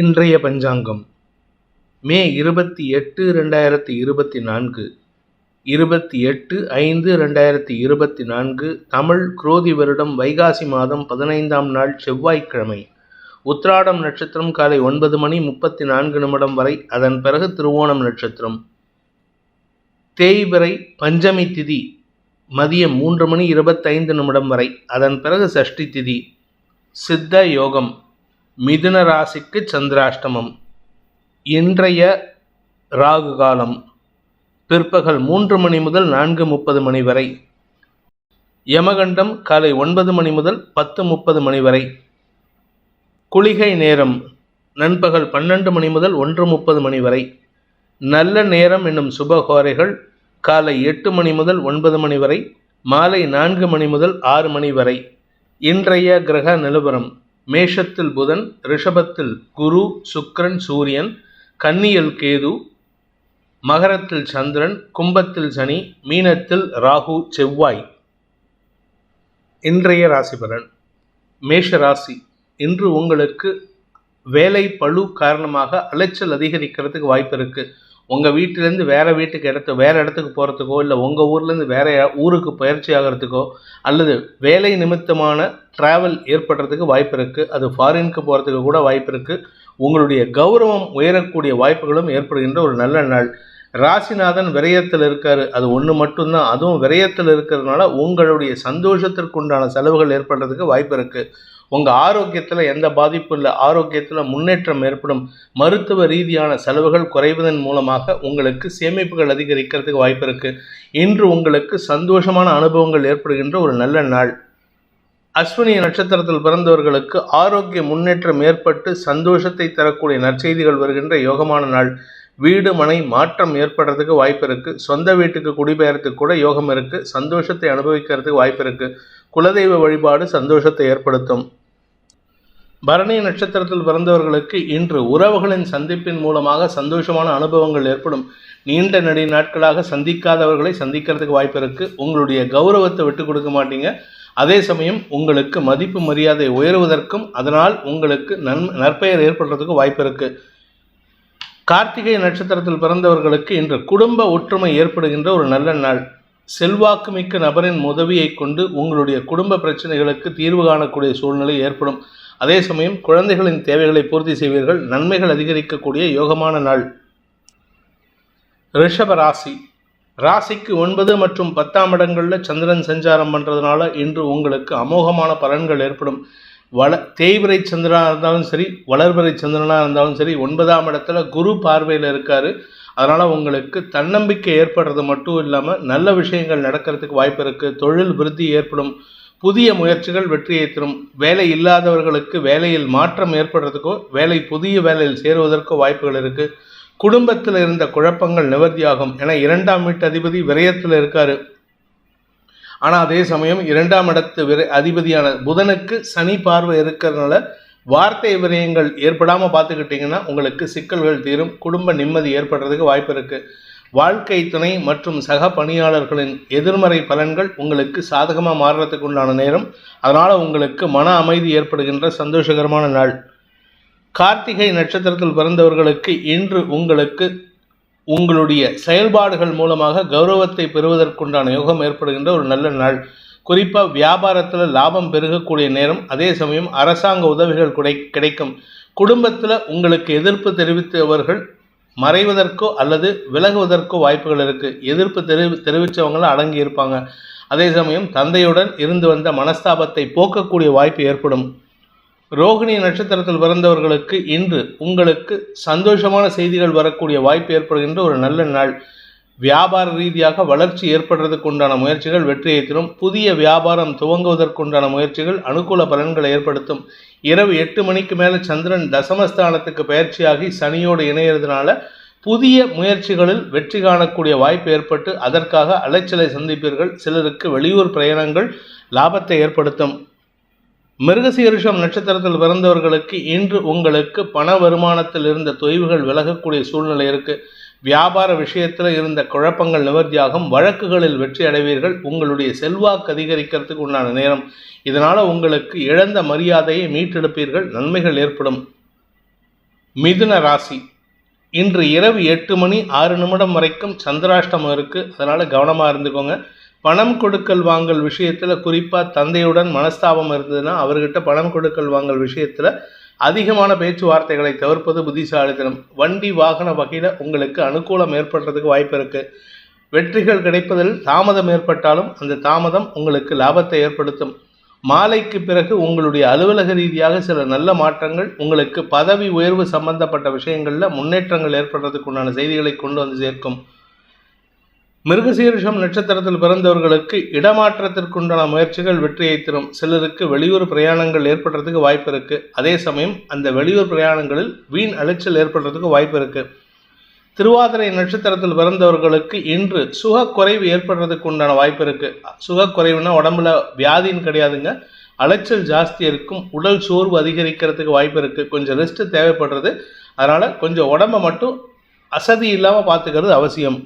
இன்றைய பஞ்சாங்கம். மே இருபத்தி எட்டு ரெண்டாயிரத்தி இருபத்தி நான்கு. இருபத்தி எட்டு ஐந்து ரெண்டாயிரத்தி இருபத்தி நான்கு. தமிழ் குரோதி வருடம் வைகாசி மாதம் பதினைந்தாம் நாள் செவ்வாய்க்கிழமை. உத்ராடம் நட்சத்திரம் காலை ஒன்பது மணி முப்பத்தி நான்கு நிமிடம் வரை அதன் பிறகு திருவோணம் நட்சத்திரம். தேய்பிறை பஞ்சமி திதி மதியம் மூன்று மணி இருபத்தைந்து நிமிடம் வரை அதன் பிறகு சஷ்டி திதி. சித்த யோகம் மிதுன ராசிக்கு சந்திராஷ்டமம். இன்றைய ராகு காலம் பிற்பகல் மூன்று மணி முதல் நான்கு முப்பது மணி வரை. யமகண்டம் காலை ஒன்பது மணி முதல் பத்து முப்பது மணி வரை. குளிகை நேரம் நண்பகல் பன்னெண்டு மணி முதல் ஒன்று முப்பது மணி வரை. நல்ல நேரம் என்னும் சுபகோரைகள் காலை எட்டு மணி முதல் ஒன்பது மணி வரை மாலை நான்கு மணி முதல் ஆறு மணி வரை. இன்றைய கிரக நிலவரம். மேஷத்தில் புதன் ரிஷபத்தில் குரு சுக்ரன் சூரியன் கன்னியில் கேது மகரத்தில் சந்திரன் கும்பத்தில் சனி மீனத்தில் ராகு செவ்வாய். இன்றைய ராசி பலன் மேஷ ராசி. இன்று உங்களுக்கு வேலை பளு காரணமாக அலைச்சல் அதிகரிக்கிறதுக்கு வாய்ப்பு இருக்குது உங்கள் வீட்டிலேருந்து வேறு வீட்டுக்கு இடத்து வேறு இடத்துக்கு போகிறதுக்கோ இல்லை உங்கள் ஊர்லேருந்து வேறு ஊருக்கு பயிற்சி ஆகிறதுக்கோ அல்லது வேலை நிமித்தமான ட்ராவல் ஏற்படுறதுக்கு வாய்ப்பு இருக்குது அது ஃபாரினுக்கு போகிறதுக்கு கூட வாய்ப்பு இருக்குது உங்களுடைய கௌரவம் உயரக்கூடிய வாய்ப்புகளும் ஏற்படுகின்ற ஒரு நல்ல நாள். ராசிநாதன் விரயத்தில் இருக்காரு அது ஒன்று மட்டும்தான் அதுவும் விரயத்தில் இருக்கிறதுனால உங்களுடைய சந்தோஷத்திற்குண்டான செலவுகள் ஏற்படுறதுக்கு வாய்ப்பு இருக்குது உங்கள் ஆரோக்கியத்தில் எந்த பாதிப்பும் இல்லை. ஆரோக்கியத்தில் முன்னேற்றம் ஏற்படும். மருத்துவ ரீதியான செலவுகள் குறைவதன் மூலமாக உங்களுக்கு சேமிப்புகள் அதிகரிக்கிறதுக்கு வாய்ப்பு இருக்குது இன்று உங்களுக்கு சந்தோஷமான அனுபவங்கள் ஏற்படுகின்ற ஒரு நல்ல நாள். அஸ்வினி நட்சத்திரத்தில் பிறந்தவர்களுக்கு ஆரோக்கிய முன்னேற்றம் ஏற்பட்டு சந்தோஷத்தை தரக்கூடிய நற்செய்திகள் வருகின்ற யோகமான நாள். வீடு மனை மாற்றம் ஏற்படுறதுக்கு வாய்ப்பு இருக்குது சொந்த வீட்டுக்கு குடிபெயர்த்துக்கு கூட யோகம் இருக்குது சந்தோஷத்தை அனுபவிக்கிறதுக்கு வாய்ப்பு இருக்குது குலதெய்வ வழிபாடு சந்தோஷத்தை ஏற்படுத்தும். பரணி நட்சத்திரத்தில் பிறந்தவர்களுக்கு இன்று உறவுகளின் சந்திப்பின் மூலமாக சந்தோஷமான அனுபவங்கள் ஏற்படும். நீண்ட நெடி நாட்களாக சந்திக்காதவர்களை சந்திக்கிறதுக்கு வாய்ப்பு இருக்குது உங்களுடைய கௌரவத்தை விட்டு கொடுக்க மாட்டீங்க. அதே சமயம் உங்களுக்கு மதிப்பு மரியாதை உயர்வதற்கும் அதனால் உங்களுக்கு நன் நற்பெயர் ஏற்படுறதுக்கு வாய்ப்பு இருக்குது கார்த்திகை நட்சத்திரத்தில் பிறந்தவர்களுக்கு இன்று குடும்ப ஒற்றுமை ஏற்படுகின்ற ஒரு நல்ல நாள். செல்வாக்குமிக்க நபரின் உதவியை கொண்டு உங்களுடைய குடும்ப பிரச்சனைகளுக்கு தீர்வு காணக்கூடிய சூழ்நிலை ஏற்படும். அதே சமயம் குழந்தைகளின் தேவைகளை பூர்த்தி செய்வீர்கள் நன்மைகள் அதிகரிக்கக்கூடிய யோகமான நாள். ரிஷப ராசி. ராசிக்கு ஒன்பது மற்றும் பத்தாம் இடங்களில் சந்திரன் சஞ்சாரம் பண்ணுறதுனால இன்று உங்களுக்கு அமோகமான பலன்கள் ஏற்படும். வள தேய்விரை சந்திரனாக இருந்தாலும் சரி வளர்பிறை சந்திரனாக இருந்தாலும் சரி ஒன்பதாம் இடத்துல குரு பார்வையில் இருக்கார். அதனால் உங்களுக்கு தன்னம்பிக்கை ஏற்படுறது மட்டும் இல்லாமல் நல்ல விஷயங்கள் நடக்கிறதுக்கு வாய்ப்பு இருக்குது தொழில் விருத்தி ஏற்படும். புதிய முயற்சிகள் வெற்றியை தரும். வேலை இல்லாதவர்களுக்கு வேலையில் மாற்றம் ஏற்படுறதுக்கோ வேலை புதிய வேலையில் சேருவதற்கோ வாய்ப்புகள் இருக்குது குடும்பத்தில் இருந்த குழப்பங்கள் நிவர்த்தியாகும் என இரண்டாம் வீட்டு அதிபதி விரயத்தில் இருக்காரு. ஆனால் அதே சமயம் இரண்டாம் இடத்து விரை அதிபதியான புதனுக்கு சனி பார்வை இருக்கிறதுனால வார்த்தை விரயங்கள் ஏற்படாமல் பார்த்துக்கிட்டிங்கன்னா உங்களுக்கு சிக்கல்கள் தீரும். குடும்ப நிம்மதி ஏற்படுறதுக்கு வாய்ப்பு இருக்குது வாழ்க்கை துணை மற்றும் சக பணியாளர்களின் எதிர்மறை பலன்கள் உங்களுக்கு சாதகமாக மாறுறதுக்கு உண்டான நேரம். அதனால் உங்களுக்கு மன அமைதி ஏற்படுகின்ற சந்தோஷகரமான நாள். கார்த்திகை நட்சத்திரத்தில் பிறந்தவர்களுக்கு இன்று உங்களுக்கு உங்களுடைய செயல்பாடுகள் மூலமாக கௌரவத்தை பெறுவதற்குண்டான யோகம் ஏற்படுகின்ற ஒரு நல்ல நாள். குறிப்பாக வியாபாரத்தில் லாபம் பெருகக்கூடிய நேரம். அதே சமயம் அரசாங்க உதவிகள் கிடை கிடைக்கும். குடும்பத்தில் உங்களுக்கு எதிர்ப்பு தெரிவித்தவர்கள் மறைவதற்கோ அல்லது விலகுவதற்கோ வாய்ப்புகள் இருக்குது எதிர்ப்பு தெரிவி தெரிவித்தவங்களும் அடங்கி இருப்பாங்க. அதே சமயம் தந்தையுடன் இருந்து வந்த மனஸ்தாபத்தை போக்கக்கூடிய வாய்ப்பு ஏற்படும். ரோகிணி நட்சத்திரத்தில் பிறந்தவர்களுக்கு இன்று உங்களுக்கு சந்தோஷமான செய்திகள் வரக்கூடிய வாய்ப்பு ஏற்படுகின்ற ஒரு நல்ல நாள். வியாபார ரீதியாக வளர்ச்சி ஏற்படுறதுக்கு உண்டான முயற்சிகள் வெற்றியை தரும் புதிய வியாபாரம் துவங்குவதற்குண்டான முயற்சிகள் அனுகூல பலன்களை ஏற்படுத்தும். இரவு எட்டு மணிக்கு மேலே சந்திரன் தசமஸ்தானத்துக்கு பயிற்சியாகி சனியோடு இணையிறதுனால புதிய முயற்சிகளில் வெற்றி காணக்கூடிய வாய்ப்பு ஏற்பட்டு அதற்காக அலைச்சலை சந்திப்பீர்கள். சிலருக்கு வெளியூர் பிரயாணங்கள் லாபத்தை ஏற்படுத்தும். மிருகசீரிஷம் நட்சத்திரத்தில் பிறந்தவர்களுக்கு இன்று உங்களுக்கு பண வருமானத்தில் இருந்த தொய்வுகள் விலகக்கூடிய சூழ்நிலை இருக்குது வியாபார விஷயத்தில் இருந்த குழப்பங்கள் நிவர்த்தியாகும். வழக்குகளில் வெற்றி அடைவீர்கள். உங்களுடைய செல்வாக்கு அதிகரிக்கிறதுக்கு உண்டான நேரம். இதனால் உங்களுக்கு இழந்த மரியாதையை மீட்டெடுப்பீர்கள். நன்மைகள் ஏற்படும். மிதுன ராசி. இன்று இரவு எட்டு மணி ஆறு நிமிடம் வரைக்கும் சந்திராஷ்டமம் இருக்குது அதனால் கவனமாக இருந்துக்கோங்க. பணம் கொடுக்கல் வாங்கல் விஷயத்தில் குறிப்பாக தந்தையுடன் மனஸ்தாபம் இருந்ததுன்னா அவர்கிட்ட பணம் கொடுக்கல் வாங்கல் விஷயத்தில் அதிகமான பேச்சுவார்த்தைகளை தவிர்ப்பது புத்திசாலித்தனம். வண்டி வாகன வகையில் உங்களுக்கு அனுகூலம் ஏற்படுறதுக்கு வாய்ப்பு இருக்குது வெற்றிகள் கிடைப்பதில் தாமதம் ஏற்பட்டாலும் அந்த தாமதம் உங்களுக்கு லாபத்தை ஏற்படுத்தும். மாலைக்கு பிறகு உங்களுடைய அலுவலக ரீதியாக சில நல்ல மாற்றங்கள் உங்களுக்கு பதவி உயர்வு சம்பந்தப்பட்ட விஷயங்களில் முன்னேற்றங்கள் ஏற்படுறதுக்கு உண்டான செய்திகளை கொண்டு வந்து சேர்க்கும். மிருகசீரிஷம் நட்சத்திரத்தில் பிறந்தவர்களுக்கு இடமாற்றத்திற்குண்டான முயற்சிகள் வெற்றியை தரும். சிலருக்கு வெளியூர் பிரயாணங்கள் ஏற்படுறதுக்கு வாய்ப்பு இருக்குது அதே சமயம் அந்த வெளியூர் பிரயாணங்களில் வீண் அலைச்சல் ஏற்படுறதுக்கு வாய்ப்பு இருக்குது திருவாதிரை நட்சத்திரத்தில் பிறந்தவர்களுக்கு இன்று சுகக்குறைவு ஏற்படுறதுக்கு உண்டான வாய்ப்பு இருக்குது சுகக்குறைவுனா உடம்புல வியாதின்னு கிடையாதுங்க. அலைச்சல் ஜாஸ்தி இருக்கும். உடல் சோர்வு அதிகரிக்கிறதுக்கு வாய்ப்பு இருக்குது கொஞ்சம் ரெஸ்ட் தேவைப்படுறது. அதனால் கொஞ்சம் உடம்பை மட்டும் அசதி இல்லாமல் பார்த்துக்கிறது அவசியம்.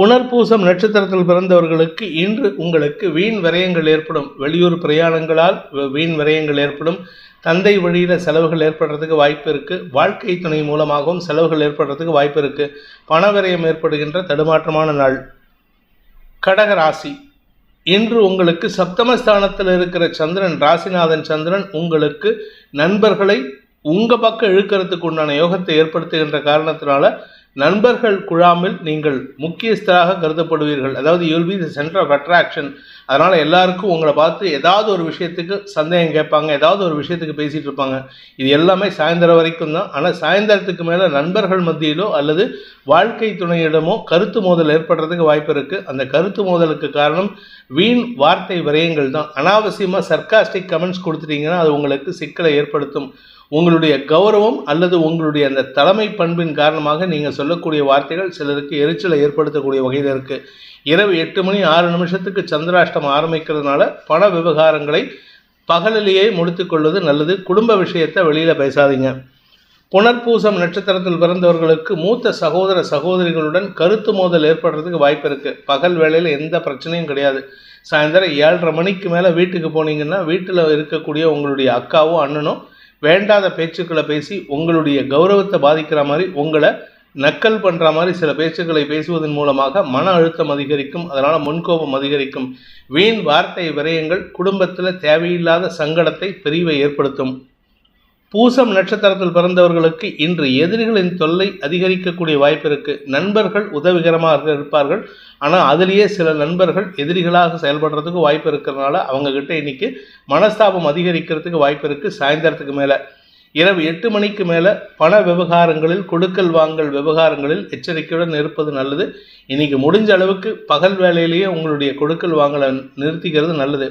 புனர்பூசம் நட்சத்திரத்தில் பிறந்தவர்களுக்கு இன்று உங்களுக்கு வீண் விரயங்கள் ஏற்படும். வெளியூர் பிரயாணங்களால் வ- வீண் விரயங்கள் ஏற்படும். தந்தை வழியில் செலவுகள் ஏற்படுறதுக்கு வாய்ப்பு இருக்குது வாழ்க்கை துணை மூலமாகவும் செலவுகள் ஏற்படுறதுக்கு வாய்ப்பு இருக்குது பண விரயம் ஏற்படுகின்ற தடுமாற்றமான நாள். கடக ராசி. இன்று உங்களுக்கு சப்தமஸ்தானத்தில் இருக்கிற சந்திரன் ராசிநாதன் சந்திரன் உங்களுக்கு நண்பர்களை உங்கள் பக்கம் இழுக்கிறதுக்கு உண்டான யோகத்தை ஏற்படுத்துகின்ற காரணத்தினால நண்பர்கள் குழாமில் நீங்கள் முக்கியஸ்தராக கருதப்படுவீர்கள். அதாவது you'll be the centre of attraction அதனால் எல்லாருக்கும் உங்களை பார்த்து ஏதாவது ஒரு விஷயத்துக்கு சந்தேகம் கேட்பாங்க ஏதாவது ஒரு விஷயத்துக்கு பேசிகிட்டு இருப்பாங்க. இது எல்லாமே சாயந்தரம் வரைக்கும் தான். ஆனால் சாயந்தரத்துக்கு மேலே நண்பர்கள் மத்தியிலோ அல்லது வாழ்க்கை துணையிடமோ கருத்து மோதல் ஏற்படுறதுக்கு வாய்ப்பு இருக்குது அந்த கருத்து மோதலுக்கு காரணம் வீண் வார்த்தை விரயங்கள் தான். அனாவசியமாக சர்க்காஸ்டிக் கமெண்ட்ஸ் கொடுத்துட்டீங்கன்னா அது உங்களுக்கு சிக்கலை ஏற்படுத்தும். உங்களுடைய கௌரவம் அல்லது உங்களுடைய அந்த தலைமை பண்பின் காரணமாக நீங்கள் சொல்லக்கூடிய வார்த்தைகள் சிலருக்கு எரிச்சலை ஏற்படுத்தக்கூடிய வகையில் இருக்குது இரவு எட்டு மணி ஆறு நிமிஷத்துக்கு சந்திராஷ்டமம் ஆரம்பிக்கிறதுனால பண விவகாரங்களை பகலிலேயே முடித்துக்கொள்வது நல்லது. குடும்ப விஷயத்தை வெளியில் பேசாதீங்க. புனர்பூசம் நட்சத்திரத்தில் பிறந்தவர்களுக்கு மூத்த சகோதர சகோதரிகளுடன் கருத்து மோதல் ஏற்படுறதுக்கு வாய்ப்பு இருக்குது பகல் வேளையில் எந்த பிரச்சனையும் கிடையாது. சாயந்தரம் ஏழரை மணிக்கு மேலே வீட்டுக்கு போனீங்கன்னா வீட்டில் இருக்கக்கூடிய உங்களுடைய அக்காவோ அண்ணனோ வேண்டாத பேச்சுக்களை பேசி உங்களுடைய கௌரவத்தை பாதிக்கிற மாதிரி உங்களை நக்கல் பண்ணுற மாதிரி சில பேச்சுக்களை பேசுவதன் மூலமாக மன அழுத்தம் அதிகரிக்கும் அதனால் முன்கோபம் அதிகரிக்கும். வீண் வார்த்தை விரயங்கள் குடும்பத்தில் தேவையில்லாத சங்கடத்தை பிரிவை ஏற்படுத்தும். பூசம் நட்சத்திரத்தில் பிறந்தவர்களுக்கு இன்று எதிரிகளின் தொல்லை அதிகரிக்கக்கூடிய வாய்ப்பு இருக்கு. நண்பர்கள் உதவிகரமாக இருப்பார்கள். ஆனால் அதுலேயே சில நண்பர்கள் எதிரிகளாக செயல்படுறதுக்கு வாய்ப்பு இருக்கிறதுனால அவங்க கிட்ட இன்னைக்கு மனஸ்தாபம் அதிகரிக்கிறதுக்கு வாய்ப்பு இருக்கு. சாயந்தரத்துக்கு மேலே இரவு எட்டு மணிக்கு மேலே பண விவகாரங்களில் கொடுக்கல் வாங்கல் விவகாரங்களில் எச்சரிக்கையுடன் இருப்பது நல்லது. இன்னைக்கு முடிஞ்ச அளவுக்கு பகல் வேலையிலேயே உங்களுடைய கொடுக்கல் வாங்கலை நிறுத்திக்கிறது நல்லது.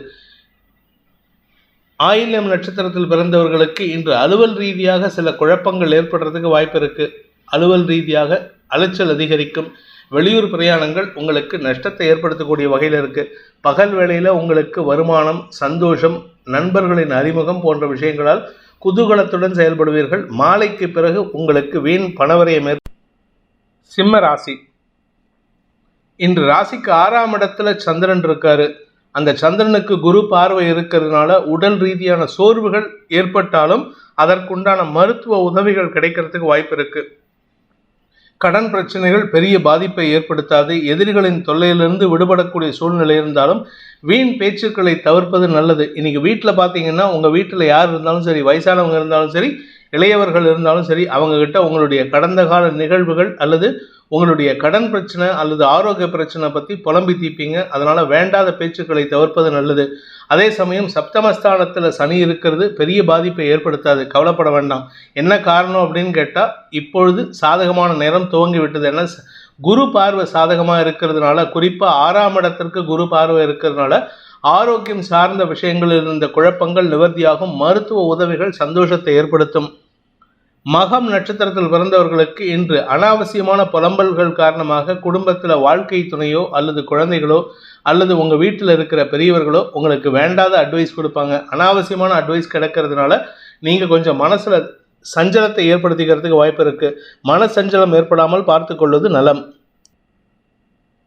ஆயில்யம் நட்சத்திரத்தில் பிறந்தவர்களுக்கு இன்று அலுவல் ரீதியாக சில குழப்பங்கள் ஏற்படுறதுக்கு வாய்ப்பு இருக்கு. அலுவல் ரீதியாக அலைச்சல் அதிகரிக்கும். வெளியூர் பிரயாணங்கள் உங்களுக்கு நஷ்டத்தை ஏற்படுத்தக்கூடிய வகையில் இருக்கு. பகல் வேளையில் உங்களுக்கு வருமானம் சந்தோஷம் நண்பர்களின் அறிமுகம் போன்ற விஷயங்களால் குதூகலத்துடன் செயல்படுவீர்கள். மாலைக்கு பிறகு உங்களுக்கு வீண் பணவரையம் சிம்ம ராசி. இன்று ராசிக்கு ஆறாம் இடத்துல சந்திரன் இருக்காரு. அந்த சந்திரனுக்கு குரு பார்வை இருக்கிறதுனால உடல் ரீதியான சோர்வுகள் ஏற்பட்டாலும் அதற்குண்டான மருத்துவ உதவிகள் கிடைக்கிறதுக்கு வாய்ப்பு இருக்கு. கடன் பிரச்சனைகள் பெரிய பாதிப்பை ஏற்படுத்தாது. எதிரிகளின் தொல்லையிலிருந்து விடுபடக்கூடிய சூழ்நிலை இருந்தாலும் வீண் பேச்சுக்களை தவிர்ப்பது நல்லது. இன்னைக்கு வீட்டில் பார்த்தீங்கன்னா உங்கள் வீட்டில் யார் இருந்தாலும் சரி வயசானவங்க இருந்தாலும் சரி இளையவர்கள் இருந்தாலும் சரி அவங்கக்கிட்ட உங்களுடைய கடந்த கால நிகழ்வுகள் அல்லது உங்களுடைய கடன் பிரச்சனை அல்லது ஆரோக்கிய பிரச்சனை பற்றி புலம்பி தீப்பீங்க அதனால் வேண்டாத பேச்சுக்களை தவிர்ப்பது நல்லது. அதே சமயம் சப்தமஸ்தானத்தில் சனி இருக்கிறது பெரிய பாதிப்பை ஏற்படுத்தாது. கவலைப்பட வேண்டாம். என்ன காரணம் அப்படின்னு கேட்டால் இப்பொழுது சாதகமான நேரம் துவங்கி விட்டது. என்ன ச- குரு பார்வை சாதகமாக இருக்கிறதுனால குறிப்பாக ஆறாம் இடத்திற்கு குரு பார்வை இருக்கிறதுனால ஆரோக்கியம் சார்ந்த விஷயங்களில் இருந்த குழப்பங்கள் நிவர்த்தியாகும். மருத்துவ உதவிகள் சந்தோஷத்தை ஏற்படுத்தும். மகம் நட்சத்திரத்தில் பிறந்தவர்களுக்கு இன்று அனாவசியமான புலம்பல்கள் காரணமாக குடும்பத்தில் வாழ்க்கை துணையோ அல்லது குழந்தைகளோ அல்லது உங்கள் வீட்டில் இருக்கிற பெரியவர்களோ உங்களுக்கு வேண்டாத அட்வைஸ் கொடுப்பாங்க. அனாவசியமான அட்வைஸ் கிடைக்கிறதுனால நீங்கள் கொஞ்சம் மனசில் சஞ்சலத்தை ஏற்படுத்திக்கிறதுக்கு வாய்ப்பு இருக்குது மன சஞ்சலம் ஏற்படாமல் பார்த்து கொள்வது நலம்.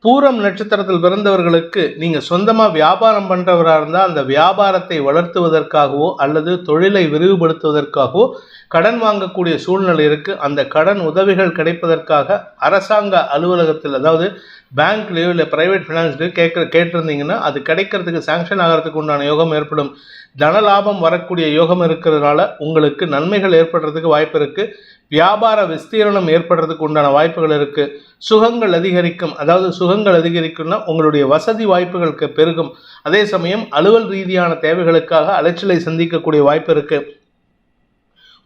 பூரம் நட்சத்திரத்தில் பிறந்தவர்களுக்கு நீங்கள் சொந்தமாக வியாபாரம் பண்ணுறவராக இருந்தால் அந்த வியாபாரத்தை வளர்த்துவதற்காகவோ அல்லது தொழிலை விரிவுபடுத்துவதற்காகவோ கடன் வாங்கக்கூடிய சூழ்நிலை இருக்குது அந்த கடன் உதவிகள் கிடைப்பதற்காக அரசாங்க அலுவலகத்தில் அதாவது பேங்க்லேயோ இல்லை ப்ரைவேட் ஃபினான்ஸ்லையோ கேட்க கேட்டிருந்தீங்கன்னா அது கிடைக்கிறதுக்கு சாங்ஷன் ஆகிறதுக்கு உண்டான யோகம் ஏற்படும். தன லாபம் வரக்கூடிய யோகம் இருக்கிறதுனால உங்களுக்கு நன்மைகள் ஏற்படுறதுக்கு வாய்ப்பு இருக்குது வியாபார விஸ்தீரணம் ஏற்படுறதுக்கு உண்டான வாய்ப்புகள் இருக்குது சுகங்கள் அதிகரிக்கும். அதாவது சுகங்கள் அதிகரிக்கும்னா உங்களுடைய வசதி வாய்ப்புகளுக்கு பெருகும். அதே சமயம் அலுவல் ரீதியான தேவைகளுக்காக அலைச்சலை சந்திக்கக்கூடிய வாய்ப்பு இருக்குது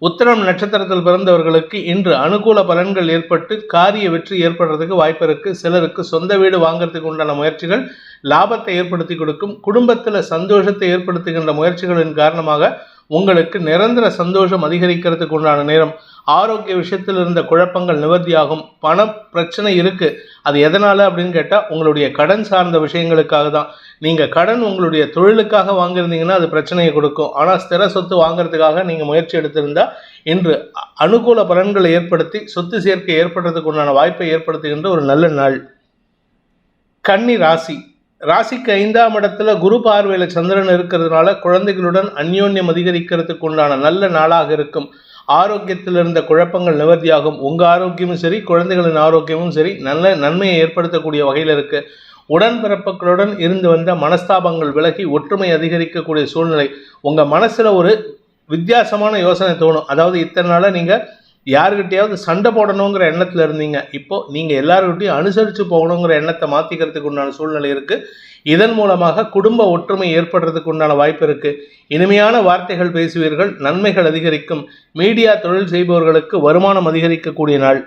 உத்திரம் நட்சத்திரத்தில் பிறந்தவர்களுக்கு இன்று அனுகூல பலன்கள் ஏற்பட்டு காரிய வெற்றி ஏற்படுறதுக்கு வாய்ப்பு இருக்கு. சிலருக்கு சொந்த வீடு வாங்குறதுக்கு உண்டான முயற்சிகள் லாபத்தை ஏற்படுத்தி கொடுக்கும். குடும்பத்தில் சந்தோஷத்தை ஏற்படுத்துகின்ற முயற்சிகளின் காரணமாக உங்களுக்கு நிரந்தர சந்தோஷம் அதிகரிக்கிறதுக்கு உண்டான நேரம் ஆரோக்கிய விஷயத்தில் இருந்த குழப்பங்கள் நிவர்த்தியாகும். பண பிரச்சனை இருக்குது அது எதனால் அப்படின்னு கேட்டால் உங்களுடைய கடன் சார்ந்த விஷயங்களுக்காக தான். நீங்கள் கடன் உங்களுடைய தொழிலுக்காக வாங்கியிருந்தீங்கன்னா அது பிரச்சனையை கொடுக்கும். ஆனால் ஸ்திர சொத்து வாங்குறதுக்காக நீங்கள் முயற்சி எடுத்திருந்தால் இன்று அ- அனுகூல பலன்களை ஏற்படுத்தி சொத்து சேர்க்கை ஏற்படுறதுக்கு உண்டான வாய்ப்பை ஏற்படுத்துகின்ற ஒரு நல்ல நாள். கன்னி ராசி. ராசிக்கு ஐந்தாம் இடத்துல குரு பார்வையில் சந்திரன் இருக்கிறதுனால குழந்தைகளுடன் அந்யோன்யம் அதிகரிக்கிறதுக்கு உண்டான நல்ல நாளாக இருக்கும். ஆரோக்கியத்தில் இருந்த குழப்பங்கள் நிவர்த்தியாகும். உங்கள் ஆரோக்கியமும் சரி குழந்தைகளின் ஆரோக்கியமும் சரி நல்ல நன்மையை ஏற்படுத்தக்கூடிய வகையில் இருக்குது உடன்பிறப்புகளுடன் இருந்து வந்த மனஸ்தாபங்கள் விலகி ஒற்றுமை அதிகரிக்கக்கூடிய சூழ்நிலை. உங்கள் மனசில் ஒரு வித்தியாசமான யோசனை தோணும். அதாவது இத்தனை நாளாக நீங்கள் யாருக்கிட்டையாவது சண்டை போடணுங்கிற எண்ணத்தில் இருந்தீங்க. இப்போது நீங்கள் எல்லாருக்கிட்டையும் அனுசரித்து போகணுங்கிற எண்ணத்தை மாற்றிக்கிறதுக்கு உண்டான சூழ்நிலை இருக்குது இதன் மூலமாக குடும்ப ஒற்றுமை ஏற்படுறதுக்கு உண்டான வாய்ப்பு இருக்குது இனிமையான வார்த்தைகள் பேசுவீர்கள் நன்மைகள் அதிகரிக்கும் மீடியா தொழில் செய்பவர்களுக்கு வருமானம் அதிகரிக்கக்கூடிய நாள்.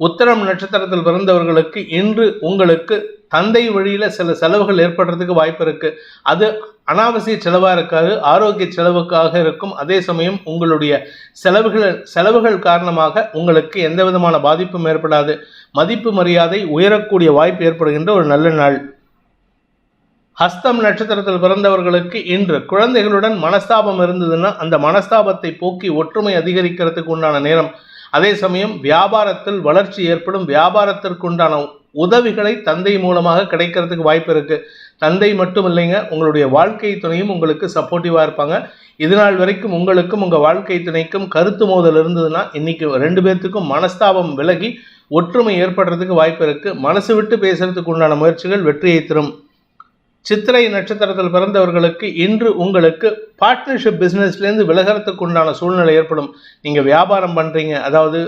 உத்தரம் நட்சத்திரத்தில் பிறந்தவர்களுக்கு இன்று உங்களுக்கு தந்தை வழியில் சில செலவுகள் ஏற்படுறதுக்கு வாய்ப்பு இருக்கு. அது அனாவசிய செலவாக இருக்காது ஆரோக்கிய செலவுக்காக இருக்கும். அதே சமயம் உங்களுடைய செலவுகள் செலவுகள் காரணமாக உங்களுக்கு எந்த விதமான பாதிப்பும் ஏற்படாது. மதிப்பு மரியாதை உயரக்கூடிய வாய்ப்பு ஏற்படுகின்ற ஒரு நல்ல நாள். ஹஸ்தம் நட்சத்திரத்தில் பிறந்தவர்களுக்கு இன்று குழந்தைகளுடன் மனஸ்தாபம் இருந்ததுன்னா அந்த மனஸ்தாபத்தை போக்கி ஒற்றுமை அதிகரிக்கிறதுக்கு உண்டான நேரம். அதே சமயம் வியாபாரத்தில் வளர்ச்சி ஏற்படும். வியாபாரத்திற்கு உண்டான உதவிகளை தந்தை மூலமாக கிடைக்கிறதுக்கு வாய்ப்பு இருக்குது தந்தை மட்டும் இல்லைங்க உங்களுடைய வாழ்க்கை துணையும் உங்களுக்கு சப்போர்ட்டிவாக இருப்பாங்க. இதுநாள் வரைக்கும் உங்களுக்கும் உங்கள் வாழ்க்கை துணைக்கும் கருத்து மோதல் இருந்ததுன்னா இன்றைக்கி ரெண்டு பேர்த்துக்கும் மனஸ்தாபம் விலகி ஒற்றுமை ஏற்படுறதுக்கு வாய்ப்பு இருக்குது மனசு விட்டு பேசுறதுக்கு உண்டான முயற்சிகள் வெற்றியை தரும். சித்திரை நட்சத்திரத்தில் பிறந்தவர்களுக்கு இன்று உங்களுக்கு பார்ட்னர்ஷிப் பிஸ்னஸ்லேருந்து விலகிறதுக்கு உண்டான சூழ்நிலை ஏற்படும். நீங்கள் வியாபாரம் பண்ணுறீங்க அதாவது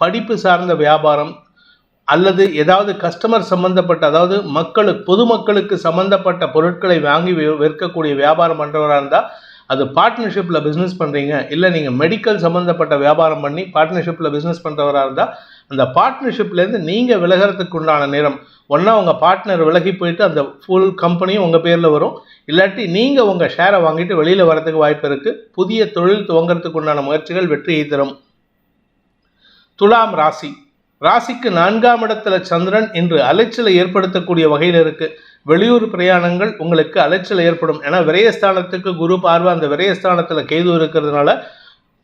படிப்பு சார்ந்த வியாபாரம் அல்லது ஏதாவது கஸ்டமர் சம்பந்தப்பட்ட அதாவது மக்களுக்கு பொதுமக்களுக்கு சம்பந்தப்பட்ட பொருட்களை வாங்கி விற்கக்கூடிய வியாபாரம் பண்ணுறவராக இருந்தால் அது பார்ட்னர்ஷிப்பில் பிஸ்னஸ் பண்ணுறீங்க இல்லை நீங்கள் மெடிக்கல் சம்மந்தப்பட்ட வியாபாரம் பண்ணி பார்ட்னர்ஷிப்பில் பிஸ்னஸ் பண்ணுறவராக இருந்தால் அந்த பார்ட்னர்ஷிப்லேருந்து நீங்கள் விலகிறதுக்கு உண்டான நேரம். ஒன்றா உங்கள் பார்ட்னர் விலகி போயிட்டு அந்த ஃபுல் கம்பெனியும் உங்கள் பேரில் வரும். இல்லாட்டி நீங்கள் உங்கள் ஷேரை வாங்கிட்டு வெளியில் வரதுக்கு வாய்ப்பு இருக்குது புதிய தொழில் துவங்கறதுக்கு உண்டான முயற்சிகள் வெற்றியை தரும். துலாம் ராசி. ராசிக்கு நான்காம் இடத்துல சந்திரன் இன்று அலைச்சலை ஏற்படுத்தக்கூடிய வகையில் இருக்கு. வெளியூர் பிரயாணங்கள் உங்களுக்கு அலைச்சல் ஏற்படும். ஏன்னா விரயஸ்தானத்துக்கு குரு பார்வை அந்த விரயஸ்தானத்தில் கேது இருக்கிறதுனால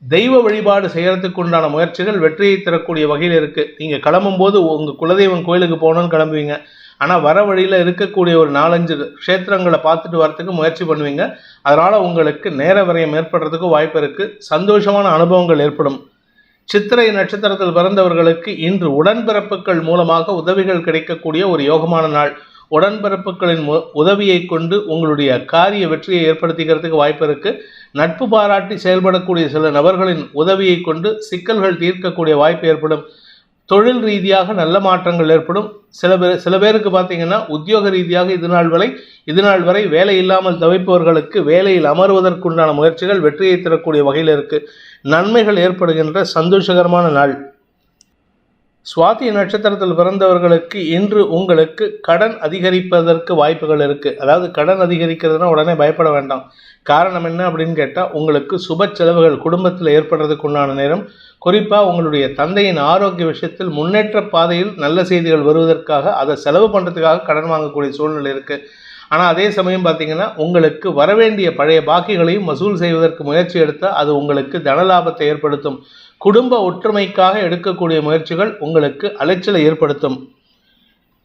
தெய்வ வழிபாடு செய்யறதுக்கு உண்டான முயற்சிகள் வெற்றியை தரக்கூடிய வகையில் இருக்கு. நீங்க கிளம்பும்போது உங்க குலதெய்வம் கோயிலுக்கு போகணும்னு கிளம்புவீங்க. ஆனால் வர வழியில் இருக்கக்கூடிய ஒரு நாலஞ்சு க்ஷேத்திரங்களை பார்த்துட்டு வரத்துக்கு முயற்சி பண்ணுவீங்க. அதனால் உங்களுக்கு நேர விரயம் ஏற்படுறதுக்கு வாய்ப்பு இருக்குது சந்தோஷமான அனுபவங்கள் ஏற்படும். சித்திரை நட்சத்திரத்தில் பிறந்தவர்களுக்கு இன்று உடன்பிறப்புகள் மூலமாக உதவிகள் கிடைக்கக்கூடிய ஒரு யோகமான நாள். உடன்பிறப்புகளின் மு- உதவியை கொண்டு உங்களுடைய காரிய வெற்றியை ஏற்படுத்திக்கிறதுக்கு வாய்ப்பு இருக்கு. நட்பு பாராட்டி செயல்படக்கூடிய சில நபர்களின் உதவியை கொண்டு சிக்கல்கள் தீர்க்கக்கூடிய வாய்ப்பு ஏற்படும். தொழில் ரீதியாக நல்ல மாற்றங்கள் ஏற்படும். சில பேர் சில பேருக்கு பார்த்தீங்கன்னா உத்தியோக ரீதியாக இது நாள் வரை இது நாள் வரை வேலை இல்லாமல் தவிப்பவர்களுக்கு வேலையில் அமர்வதற்குண்டான முயற்சிகள் வெற்றியை தரக்கூடிய வகையில் இருக்குது நன்மைகள் ஏற்படுகின்ற சந்தோஷகரமான நாள். சுவாதி நட்சத்திரத்தில் பிறந்தவர்களுக்கு இன்று உங்களுக்கு கடன் அதிகரிப்பதற்கு வாய்ப்புகள் இருக்குது அதாவது கடன் அதிகரிக்கிறதுனா உடனே பயப்பட வேண்டாம். காரணம் என்ன அப்படின்னு கேட்டால் உங்களுக்கு சுப செலவுகள் குடும்பத்தில் ஏற்படுறதுக்கு உண்டான நேரம். குறிப்பாக உங்களுடைய தந்தையின் ஆரோக்கிய விஷயத்தில் முன்னேற்ற பாதையில் நல்ல செய்திகள் வருவதற்காக அதை செலவு பண்ணுறதுக்காக கடன் வாங்கக்கூடிய சூழ்நிலை இருக்குது ஆனால் அதே சமயம் பார்த்தீங்கன்னா உங்களுக்கு வரவேண்டிய பழைய பாக்கிகளையும் வசூல் செய்வதற்கு முயற்சி எடுத்தால் அது உங்களுக்கு தனலாபத்தை ஏற்படுத்தும். குடும்ப ஒற்றுமைக்காக எடுக்கக்கூடிய முயற்சிகள் உங்களுக்கு அலைச்சலை ஏற்படுத்தும்.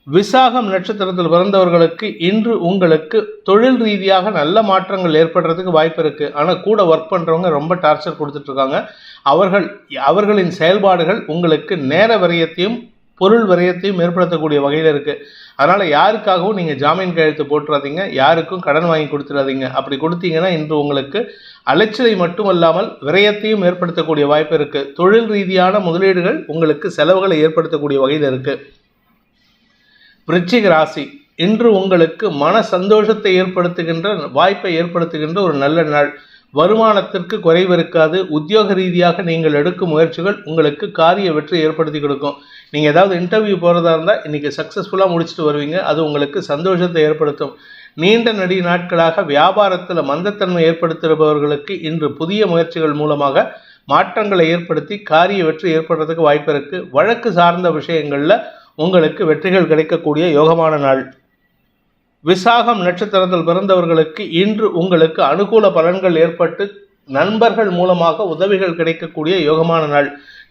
விசாகம் நட்சத்திரத்தில் பிறந்தவர்களுக்கு இன்று உங்களுக்கு தொழில் ரீதியாக நல்ல மாற்றங்கள் ஏற்படுறதுக்கு வாய்ப்பு இருக்குது ஆனால் கூட ஒர்க் பண்ணுறவங்க ரொம்ப டார்ச்சர் கொடுத்துட்ருக்காங்க அவர்கள் அவர்களின் செயல்பாடுகள் உங்களுக்கு நேர வரையத்தையும் பொருள் விரயத்தையும் ஏற்படுத்தக்கூடிய வகையில் இருக்குது அதனால் யாருக்காகவும் நீங்கள் ஜாமீன் கையெழுத்து போட்டுறாதீங்க யாருக்கும் கடன் வாங்கி கொடுத்துடாதீங்க அப்படி கொடுத்தீங்கன்னா இன்று உங்களுக்கு அலைச்சலை மட்டுமல்லாமல் விரயத்தையும் ஏற்படுத்தக்கூடிய வாய்ப்பு இருக்குது தொழில் ரீதியான முதலீடுகள் உங்களுக்கு செலவுகளை ஏற்படுத்தக்கூடிய வகையில் இருக்குது விருச்சிக ராசி இன்று உங்களுக்கு மன சந்தோஷத்தை ஏற்படுத்துகின்ற வாய்ப்பை ஏற்படுத்துகின்ற ஒரு நல்ல நாள். வருமானத்திற்கு குறைவு இருக்காது. உத்தியோக ரீதியாக நீங்கள் எடுக்கும் முயற்சிகள் உங்களுக்கு காரிய வெற்றி ஏற்படுத்தி கொடுக்கும். நீங்கள் ஏதாவது இன்டர்வியூ போகிறதா இருந்தால் இன்றைக்கி சக்ஸஸ்ஃபுல்லாக முடிச்சுட்டு வருவீங்க. அது உங்களுக்கு சந்தோஷத்தை ஏற்படுத்தும். நீண்ட நடி நாட்களாக வியாபாரத்தில் மந்தத்தன்மை ஏற்படுத்துகிறவர்களுக்கு இன்று புதிய முயற்சிகள் மூலமாக மாற்றங்களை ஏற்படுத்தி காரிய வெற்றி ஏற்படுறதுக்கு வாய்ப்பு இருக்குது வழக்கு சார்ந்த விஷயங்களில் உங்களுக்கு வெற்றிகள் கிடைக்கக்கூடிய யோகமான நாள். விசாகம் நட்சத்திரத்தில் பிறந்தவர்களுக்கு இன்று உங்களுக்கு அனுகூல பலன்கள் ஏற்பட்டு நண்பர்கள் மூலமாக உதவிகள் கிடைக்கக்கூடிய யோகமான நாள்.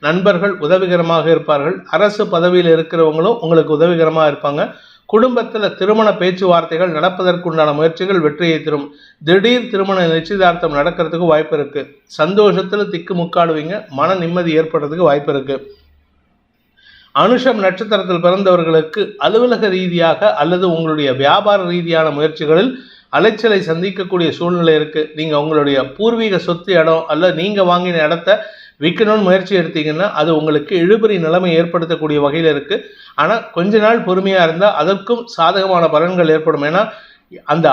நண்பர்கள் உதவிகரமாக இருப்பார்கள். அரசு பதவியில் இருக்கிறவங்களும் உங்களுக்கு உதவிகரமாக இருப்பாங்க. குடும்பத்தில் திருமண பேச்சுவார்த்தைகள் நடப்பதற்குண்டான முயற்சிகள் வெற்றியை தரும். திடீர் திருமண நிச்சயதார்த்தம் நடக்கிறதுக்கு வாய்ப்பு இருக்குது சந்தோஷத்தில் திக்கு முக்காடுவீங்க. மன நிம்மதி ஏற்படுறதுக்கு வாய்ப்பு இருக்குது அனுஷம் நட்சத்திரத்தில் பிறந்தவர்களுக்கு அலுவலக ரீதியாக அல்லது உங்களுடைய வியாபார ரீதியான முயற்சிகளில் அலைச்சலை சந்திக்கக்கூடிய சூழ்நிலை இருக்குது நீங்கள் உங்களுடைய பூர்வீக சொத்து இடம் அல்ல நீங்கள் வாங்கின இடத்த விற்கணும்னு முயற்சி எடுத்தீங்கன்னா அது உங்களுக்கு இழுபறி நிலைமை ஏற்படுத்தக்கூடிய வகையில் இருக்குது ஆனால் கொஞ்ச நாள் பொறுமையாக இருந்தால் அதற்கும் சாதகமான பலன்கள் ஏற்படும். ஏன்னா அந்த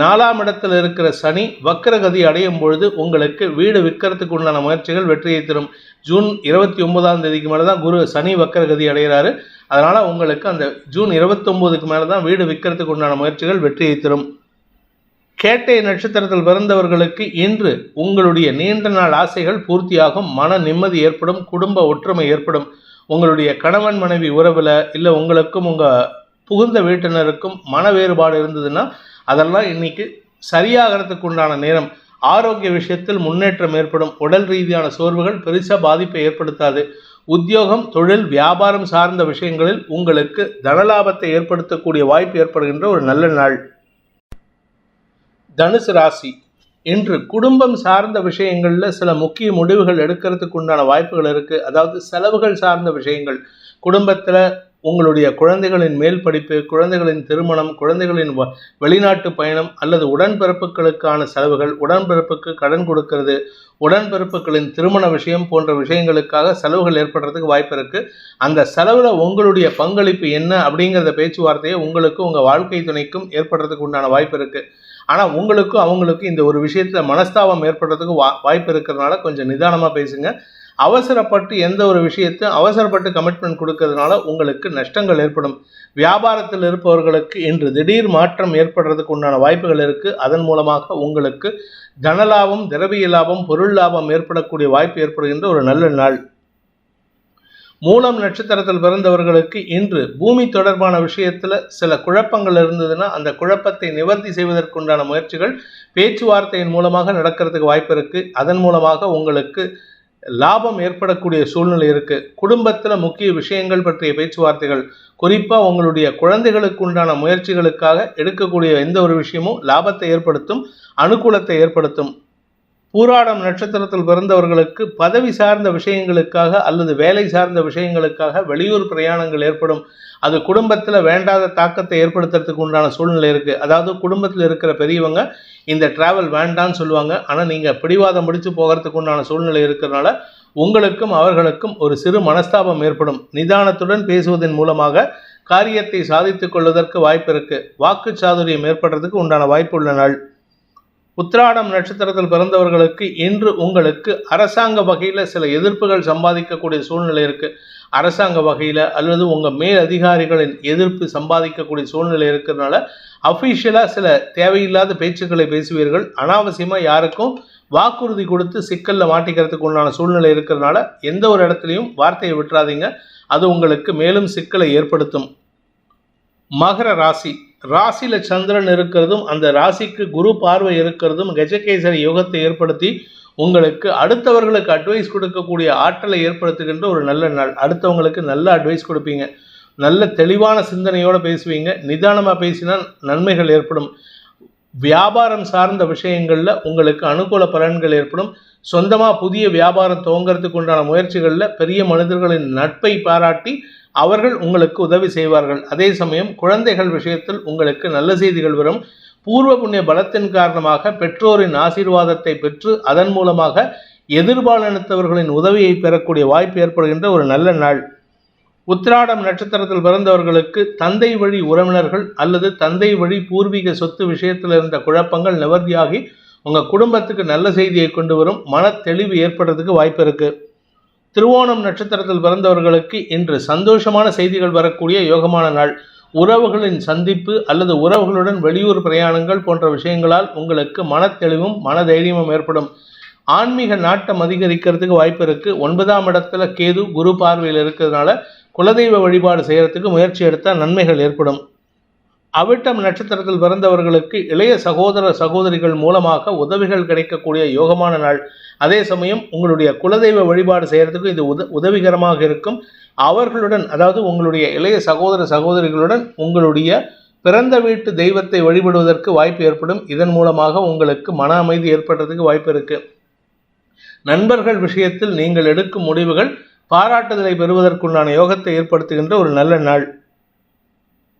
நாலாம் இடத்தில் இருக்கிற சனி வக்கரகதி அடையும் பொழுது உங்களுக்கு வீடு விற்கிறதுக்கு உண்டான முயற்சிகள் வெற்றியை தரும். ஜூன் இருபத்தி ஒன்பதாம் தேதிக்கு மேலே தான் குரு சனி வக்கரகதி அடைகிறாரு. அதனால் உங்களுக்கு அந்த ஜூன் இருபத்தொம்போதுக்கு மேலே தான் வீடு விற்கிறதுக்கு உண்டான முயற்சிகள் வெற்றியை தரும். கேட்டை நட்சத்திரத்தில் பிறந்தவர்களுக்கு இன்று உங்களுடைய நீண்ட நாள் ஆசைகள் பூர்த்தியாகும். மன நிம்மதி ஏற்படும். குடும்ப ஒற்றுமை ஏற்படும். உங்களுடைய கணவன் மனைவி உறவில் இல்லை உங்களுக்கும் உங்கள் புகுந்த வீட்டினருக்கும் மன வேறுபாடு இருந்ததுன்னா அதெல்லாம் இன்னைக்கு சரியாகிறதுக்கு உண்டான நேரம். ஆரோக்கிய விஷயத்தில் முன்னேற்றம் ஏற்படும். உடல் ரீதியான சோர்வுகள் பெருசாக பாதிப்பை ஏற்படுத்தாது. உத்தியோகம் தொழில் வியாபாரம் சார்ந்த விஷயங்களில் உங்களுக்கு தனலாபத்தை ஏற்படுத்தக்கூடிய வாய்ப்பு ஏற்படுகின்ற ஒரு நல்ல நாள். தனுசு ராசி. இன்று குடும்பம் சார்ந்த விஷயங்களில் சில முக்கிய முடிவுகள் எடுக்கிறதுக்கு உண்டான வாய்ப்புகள் இருக்குது அதாவது செலவுகள் சார்ந்த விஷயங்கள். குடும்பத்தில் உங்களுடைய குழந்தைகளின் மேல் படிப்பு குழந்தைகளின் திருமணம் குழந்தைகளின் வெளிநாட்டு பயணம் அல்லது உடன்பிறப்புகளுக்கான செலவுகள் உடன்பிறப்புக்கு கடன் கொடுக்கறது உடன்பிறப்புகளின் திருமண விஷயம் போன்ற விஷயங்களுக்காக செலவுகள் ஏற்படுறதுக்கு வாய்ப்பு இருக்குது அந்த செலவில் உங்களுடைய பங்களிப்பு என்ன அப்படிங்கிறத பேச்சுவார்த்தையை உங்களுக்கும் உங்கள் வாழ்க்கை துணைக்கும் ஏற்படுறதுக்கு உண்டான வாய்ப்பு இருக்குது ஆனால் உங்களுக்கும் அவங்களுக்கும் இந்த ஒரு விஷயத்தில் மனஸ்தாபம் ஏற்படுறதுக்கு வா வாய்ப்பு இருக்கிறதுனால கொஞ்சம் நிதானமாக பேசுங்க. அவசரப்பட்டு எந்த ஒரு விஷயத்தையும் அவசரப்பட்டு கமிட்மெண்ட் கொடுக்கறதுனால உங்களுக்கு நஷ்டங்கள் ஏற்படும். வியாபாரத்தில் இருப்பவர்களுக்கு இன்று திடீர் மாற்றம் ஏற்படுறதுக்கு உண்டான வாய்ப்புகள் இருக்குது அதன் மூலமாக உங்களுக்கு தனலாபம் திரவிய லாபம் பொருள் லாபம் ஏற்படக்கூடிய வாய்ப்பு ஏற்படுகின்ற ஒரு நல்ல நாள். மூலம் நட்சத்திரத்தில் பிறந்தவர்களுக்கு இன்று பூமி தொடர்பான விஷயத்தில் சில குழப்பங்கள் இருந்ததுன்னா அந்த குழப்பத்தை நிவர்த்தி செய்வதற்குண்டான முயற்சிகள் பேச்சுவார்த்தையின் மூலமாக நடக்கிறதுக்கு வாய்ப்பு இருக்குது அதன் மூலமாக உங்களுக்கு லாபம் ஏற்படக்கூடிய சூழ்நிலை இருக்குது குடும்பத்தில் முக்கிய விஷயங்கள் பற்றிய பேச்சுவார்த்தைகள் குறிப்பாக உங்களுடைய குழந்தைகளுக்கு உண்டான முயற்சிகளுக்காக எடுக்கக்கூடிய எந்த ஒரு விஷயமும் லாபத்தை ஏற்படுத்தும் அனுகூலத்தை ஏற்படுத்தும். பூராடம் நட்சத்திரத்தில் பிறந்தவர்களுக்கு பதவி சார்ந்த விஷயங்களுக்காக அல்லது வேலை சார்ந்த விஷயங்களுக்காக வெளியூர் பிரயாணங்கள் ஏற்படும். அது குடும்பத்தில் வேண்டாத தாக்கத்தை ஏற்படுத்துறதுக்கு உண்டான சூழ்நிலை இருக்குது அதாவது குடும்பத்தில் இருக்கிற பெரியவங்க இந்த டிராவல் வேண்டான்னு சொல்லுவாங்க. ஆனால் நீங்கள் பிடிவாதம் முடித்து போகிறதுக்கு உண்டான சூழ்நிலை இருக்கிறதுனால உங்களுக்கும் அவர்களுக்கும் ஒரு சிறு மனஸ்தாபம் ஏற்படும். நிதானத்துடன் பேசுவதன் மூலமாக காரியத்தை சாதித்துக் கொள்வதற்கு வாய்ப்பு இருக்குது வாக்கு சாதுரியம் ஏற்படுறதுக்கு உண்டான வாய்ப்பு உள்ள நாள். உத்திராடம் நட்சத்திரத்தில் பிறந்தவர்களுக்கு இன்று உங்களுக்கு அரசாங்க வகையில் சில எதிர்ப்புகள் சம்பாதிக்கக்கூடிய சூழ்நிலை இருக்குது அரசாங்க வகையில் அல்லது உங்கள் மேல் அதிகாரிகளின் எதிர்ப்பு சம்பாதிக்கக்கூடிய சூழ்நிலை இருக்கிறதுனால அஃபிஷியலாக சில தேவையில்லாத பேச்சுக்களை பேசுவீர்கள். அனாவசியமாக யாருக்கும் வாக்குறுதி கொடுத்து சிக்கலில் மாட்டிக்கிறதுக்கு உண்டான சூழ்நிலை இருக்கிறதுனால எந்த ஒரு இடத்துலையும் வார்த்தையை விட்டுறாதீங்க. அது உங்களுக்கு மேலும் சிக்கலை ஏற்படுத்தும். மகர ராசி. ராசியில் சந்திரன் இருக்கிறதும் அந்த ராசிக்கு குரு பார்வை இருக்கிறதும் கஜகேசரி யோகத்தை ஏற்படுத்தி உங்களுக்கு அடுத்தவர்களுக்கு அட்வைஸ் கொடுக்கக்கூடிய ஆற்றலை ஏற்படுத்துகின்ற ஒரு நல்ல நாள். அடுத்தவங்களுக்கு நல்ல அட்வைஸ் கொடுப்பீங்க. நல்ல தெளிவான சிந்தனையோடு பேசுவீங்க. நிதானமாக பேசினால் நன்மைகள் ஏற்படும். வியாபாரம் சார்ந்த விஷயங்களில் உங்களுக்கு அனுகூல பலன்கள் ஏற்படும். சொந்தமாக புதிய வியாபாரம் துவங்கிறதுக்கு உண்டான முயற்சிகளில் பெரிய மனிதர்களின் நட்பை பாராட்டி அவர்கள் உங்களுக்கு உதவி செய்வார்கள். அதே சமயம் குழந்தைகள் விஷயத்தில் உங்களுக்கு நல்ல செய்திகள் வரும். பூர்வ புண்ணிய பலத்தின் காரணமாக பெற்றோரின் ஆசீர்வாதத்தை பெற்று அதன் மூலமாக எதிர்பாலினத்தவர்களின் உதவியை பெறக்கூடிய வாய்ப்பு ஏற்படுகின்ற ஒரு நல்ல நாள். உத்திராடம் நட்சத்திரத்தில் பிறந்தவர்களுக்கு தந்தை வழி உறவினர்கள் அல்லது தந்தை வழி பூர்வீக சொத்து விஷயத்தில் இருந்த குழப்பங்கள் நிவர்த்தியாகி உங்கள் குடும்பத்துக்கு நல்ல செய்தியை கொண்டு வரும். மன தெளிவு ஏற்படுறதுக்கு வாய்ப்பு இருக்குது திருவோணம் நட்சத்திரத்தில் பிறந்தவர்களுக்கு இன்று சந்தோஷமான செய்திகள் வரக்கூடிய யோகமான நாள். உறவுகளின் சந்திப்பு அல்லது உறவுகளுடன் வெளியூர் பிரயாணங்கள் போன்ற விஷயங்களால் உங்களுக்கு மனத்தெளிவும் மனதைரியமும் ஏற்படும். ஆன்மீக நாட்டம் அதிகரிக்கிறதுக்கு வாய்ப்பு இருக்கு. ஒன்பதாம் இடத்துல கேது குரு பார்வையில் இருக்கிறதுனால குலதெய்வ வழிபாடு செய்யறதுக்கு முயற்சி எடுத்தால் நன்மைகள் ஏற்படும். அவிட்டம் நட்சத்திரத்தில் பிறந்தவர்களுக்கு இளைய சகோதர சகோதரிகள் மூலமாக உதவிகள் கிடைக்கக்கூடிய யோகமான நாள். அதே சமயம் உங்களுடைய குலதெய்வ வழிபாடு செய்கிறதுக்கு இது உத உதவிகரமாக இருக்கும். அவர்களுடன் அதாவது உங்களுடைய இளைய சகோதர சகோதரிகளுடன் உங்களுடைய பிறந்த வீட்டு தெய்வத்தை வழிபடுவதற்கு வாய்ப்பு ஏற்படும். இதன் மூலமாக உங்களுக்கு மன அமைதி ஏற்படுறதுக்கு வாய்ப்பு இருக்குது நண்பர்கள் விஷயத்தில் நீங்கள் எடுக்கும் முடிவுகள் பாராட்டுதலை பெறுவதற்குண்டான யோகத்தை ஏற்படுத்துகின்ற ஒரு நல்ல நாள்.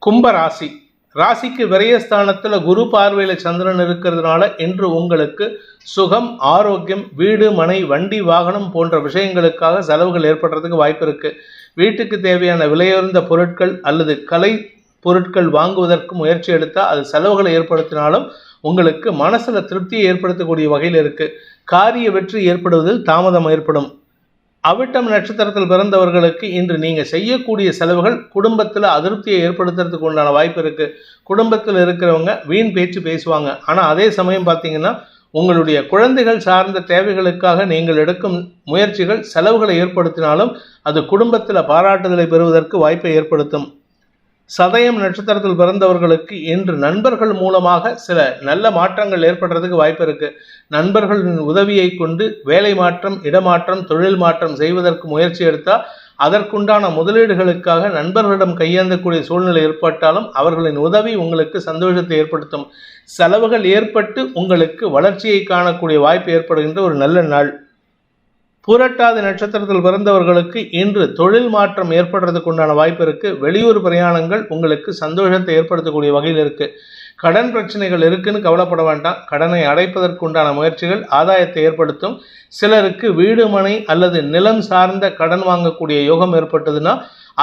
கும்பராசி ராசிக்கு விரயஸ்தானத்தில் குரு பார்வையில் சந்திரன் இருக்கிறதுனால இன்று உங்களுக்கு சுகம் ஆரோக்கியம் வீடு மனை வண்டி வாகனம் போன்ற விஷயங்களுக்காக செலவுகள் ஏற்படுறதுக்கு வாய்ப்பு இருக்குது வீட்டுக்கு தேவையான விலையுயர்ந்த பொருட்கள் அல்லது கலை பொருட்கள் வாங்குவதற்கு முயற்சி எடுத்தால் அது செலவுகளை ஏற்படுத்தினாலும் உங்களுக்கு மனசில் திருப்தியை ஏற்படுத்தக்கூடிய வகையில் இருக்குது காரிய வெற்றி ஏற்படுவதில் தாமதம் ஏற்படும். அவிட்டம் நட்சத்திரத்தில் பிறந்தவர்களுக்கு இன்று நீங்கள் செய்யக்கூடிய செலவுகள் குடும்பத்தில் அதிருப்தியை ஏற்படுத்துறதுக்கு உண்டான வாய்ப்பு இருக்குது குடும்பத்தில் இருக்கிறவங்க வீண் பேச்சு பேசுவாங்க. ஆனால் அதே சமயம் பார்த்தீங்கன்னா உங்களுடைய குழந்தைகள் சார்ந்த தேவைகளுக்காக நீங்கள் எடுக்கும் முயற்சிகள் செலவுகளை ஏற்படுத்தினாலும் அது குடும்பத்தில் பாராட்டுதலை பெறுவதற்கு வாய்ப்பை ஏற்படுத்தும். சதயம் நட்சத்திரத்தில் பிறந்தவர்களுக்கு இன்று நண்பர்கள் மூலமாக சில நல்ல மாற்றங்கள் ஏற்படுறதுக்கு வாய்ப்பு இருக்கு. நண்பர்களின் உதவியை கொண்டு வேலை மாற்றம் இடமாற்றம் தொழில் மாற்றம் செய்வதற்கு முயற்சி எடுத்தால் அதற்குண்டான முதலீடுகளுக்காக நண்பர்களிடம் கையேந்தக்கூடிய சூழ்நிலை ஏற்பட்டாலும் அவர்களின் உதவி உங்களுக்கு சந்தோஷத்தை ஏற்படுத்தும். செலவுகள் ஏற்பட்டு உங்களுக்கு வளர்ச்சியை காணக்கூடிய வாய்ப்பு ஏற்படுகின்ற ஒரு நல்ல நாள். பூரட்டாதி நட்சத்திரத்தில் பிறந்தவர்களுக்கு இன்று தொழில் மாற்றம் ஏற்படுறதுக்கு உண்டான வாய்ப்பு இருக்கு. வெளியூர் பிரயாணங்கள் உங்களுக்கு சந்தோஷத்தை ஏற்படுத்தக்கூடிய வகையில் இருக்கு. கடன் பிரச்சனைகள் இருக்குன்னு கவலைப்பட வேண்டாம். கடனை அடைப்பதற்கு உண்டான முயற்சிகள் ஆதாயத்தை ஏற்படுத்தும். சிலருக்கு வீடு மனை அல்லது நிலம் சார்ந்த கடன் வாங்கக்கூடிய யோகம் ஏற்பட்டதுன்னா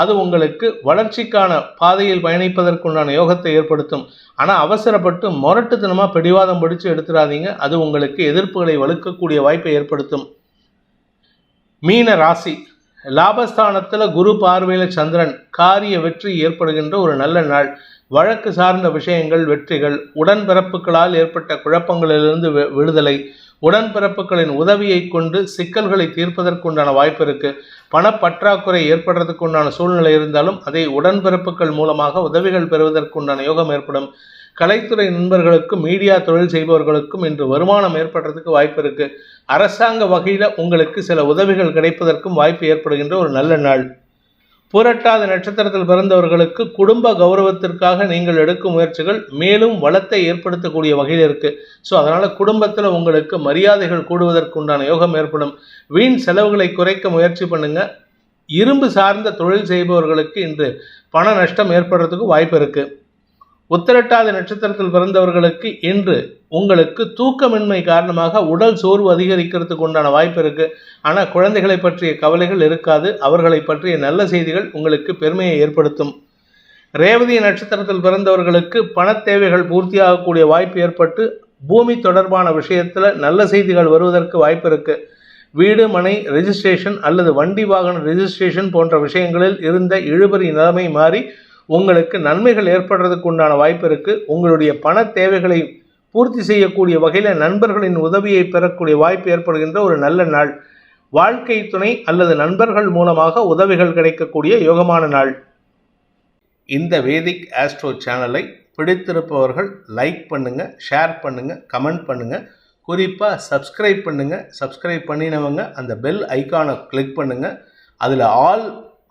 அது உங்களுக்கு வளர்ச்சிக்கான பாதையில் பயணிப்பதற்குண்டான யோகத்தை ஏற்படுத்தும். ஆனால் அவசரப்பட்டு முரட்டுத்தனமாக பிடிவாதம் பிடிச்சு எடுத்துடாதீங்க. அது உங்களுக்கு எதிர்ப்புகளை வலுக்கக்கூடிய வாய்ப்பை ஏற்படுத்தும். மீன ராசி. லாபஸ்தானத்தில் குரு பார்வையில் சந்திரன் காரிய வெற்றி ஏற்படுகின்ற ஒரு நல்ல நாள். வழக்கு சார்ந்த விஷயங்கள் வெற்றிகள் உடன்பிறப்புகளால் ஏற்பட்ட குழப்பங்களிலிருந்து வி- விடுதலை. உடன்பிறப்புகளின் உதவியை கொண்டு சிக்கல்களை தீர்ப்பதற்குண்டான வாய்ப்பு இருக்கு. பணப்பற்றாக்குறை ஏற்படுறதுக்குண்டான சூழ்நிலை இருந்தாலும் அதை உடன்பிறப்புகள் மூலமாக உதவிகள் பெறுவதற்குண்டான யோகம் ஏற்படும். கலைத்துறை நண்பர்களுக்கும் மீடியா தொழில் செய்பவர்களுக்கும் இன்று வருமானம் ஏற்படுறதுக்கு வாய்ப்பு இருக்கு. அரசாங்க வகையில் உங்களுக்கு சில உதவிகள் கிடைப்பதற்கும் வாய்ப்பு ஏற்படுகின்ற ஒரு நல்ல நாள். புரட்டாத நட்சத்திரத்தில் பிறந்தவர்களுக்கு குடும்ப கௌரவத்திற்காக நீங்கள் எடுக்கும் முயற்சிகள் மேலும் வளத்தை ஏற்படுத்தக்கூடிய வகையில் இருக்குது ஸோ அதனால் குடும்பத்தில் உங்களுக்கு மரியாதைகள் கூடுவதற்குண்டான யோகம் ஏற்படும். வீண் செலவுகளை குறைக்க முயற்சி பண்ணுங்கள் இரும்பு சார்ந்த தொழில் செய்பவர்களுக்கு இன்று பண நஷ்டம் ஏற்படுறதுக்கு வாய்ப்பு இருக்குது உத்திரட்டாதி நட்சத்திரத்தில் பிறந்தவர்களுக்கு இன்று உங்களுக்கு தூக்கமின்மை காரணமாக உடல் சோர்வு அதிகரிக்கிறதுக்கு உண்டான வாய்ப்பு இருக்கு. ஆனால் குழந்தைகளை பற்றிய கவலைகள் இருக்காது. அவர்களை பற்றிய நல்ல செய்திகள் உங்களுக்கு பெருமையை ஏற்படுத்தும். ரேவதி நட்சத்திரத்தில் பிறந்தவர்களுக்கு பணத் தேவைகள் பூர்த்தியாகக்கூடிய வாய்ப்பு ஏற்பட்டு பூமி தொடர்பான விஷயத்தில் நல்ல செய்திகள் வருவதற்கு வாய்ப்பு இருக்கு. வீடு மனை ரெஜிஸ்ட்ரேஷன் அல்லது வண்டி வாகன ரெஜிஸ்ட்ரேஷன் போன்ற விஷயங்களில் இருந்த இழுபறி நிலைமை மாறி உங்களுக்கு நன்மைகள் ஏற்படுறதுக்கு உண்டான வாய்ப்பு இருக்குது உங்களுடைய பண தேவைகளை பூர்த்தி செய்யக்கூடிய வகையில் நண்பர்களின் உதவியை பெறக்கூடிய வாய்ப்பு ஏற்படுகின்ற ஒரு நல்ல நாள். வாழ்க்கை துணை அல்லது நண்பர்கள் மூலமாக உதவிகள் கிடைக்கக்கூடிய யோகமான நாள். இந்த வேதிக் ஆஸ்ட்ரோ சேனலை பிடித்திருப்பவர்கள் லைக் பண்ணுங்கள் ஷேர் பண்ணுங்கள் கமெண்ட் பண்ணுங்கள் குறிப்பாக சப்ஸ்கிரைப் பண்ணுங்கள் சப்ஸ்கிரைப் பண்ணினவங்க அந்த பெல் ஐகானை கிளிக் பண்ணுங்கள் அதில் ஆல்